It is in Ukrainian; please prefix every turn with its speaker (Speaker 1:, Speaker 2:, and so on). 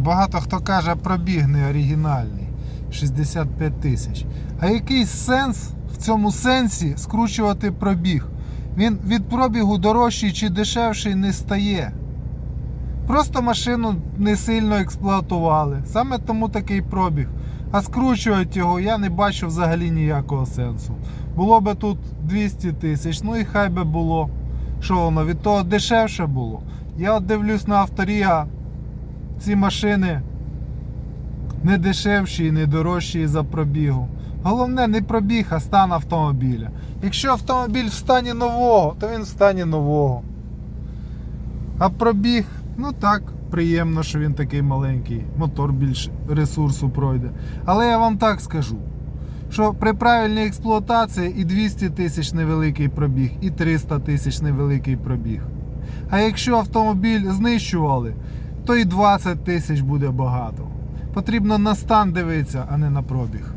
Speaker 1: Багато хто каже, пробіг не оригінальний. 65 тисяч. А який сенс в цьому сенсі скручувати пробіг? Він від пробігу дорожчий чи дешевший не стає. Просто машину не сильно експлуатували. Саме тому такий пробіг. А скручувати його я не бачу взагалі ніякого сенсу. Було би тут 200 тисяч, ну і хай би було. Що воно від того дешевше було. Я дивлюсь на авторія, ці машини не дешевші і не дорожчі за пробігу. Головне не пробіг, а стан автомобіля. Якщо автомобіль в стані нового, то він в стані нового. А пробіг, ну так, приємно, що він такий маленький, мотор більше ресурсу пройде. Але я вам так скажу, що при правильній експлуатації і 200 тисяч невеликий пробіг, і 300 тисяч невеликий пробіг. А якщо автомобіль знищували, то і 20 тисяч буде багато. Потрібно на стан дивитися, а не на пробіг.